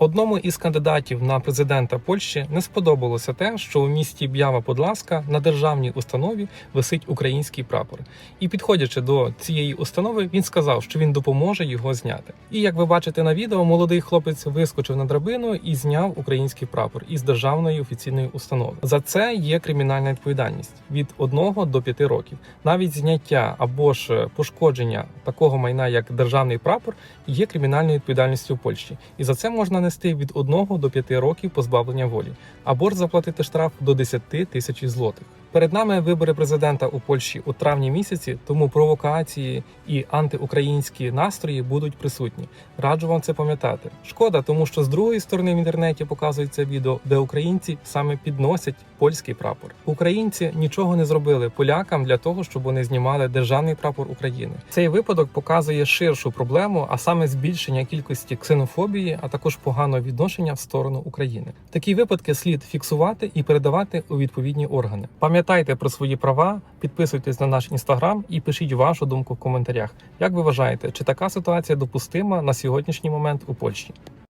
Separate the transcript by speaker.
Speaker 1: Одному із кандидатів на президента Польщі не сподобалося те, що у місті Б'ява Подласка на державній установі висить український прапор. І підходячи до цієї установи, він сказав, що він допоможе його зняти. І як ви бачите на відео, молодий хлопець вискочив на драбину і зняв український прапор із державної офіційної установи. За це є кримінальна відповідальність від 1 до 5 років. Навіть зняття або ж пошкодження такого майна, як державний прапор, є кримінальною відповідальністю в Польщі, і за це можна нести від 1 до 5 років позбавлення волі, або ж заплатити штраф до 10 тисяч злотих. Перед нами вибори президента у Польщі у травні місяці, тому провокації і антиукраїнські настрої будуть присутні. Раджу вам це пам'ятати. Шкода, тому що з другої сторони в інтернеті показується відео, де українці саме підносять польський прапор. Українці нічого не зробили полякам для того, щоб вони знімали державний прапор України. Цей випадок показує ширшу проблему, а саме збільшення кількості ксенофобії, а також поганого відношення в сторону України. Такі випадки слід фіксувати і передавати у відповідні органи. Пам'ятайте про свої права, підписуйтесь на наш інстаграм і пишіть вашу думку в коментарях. Як ви вважаєте, чи така ситуація допустима на сьогоднішній момент у Польщі?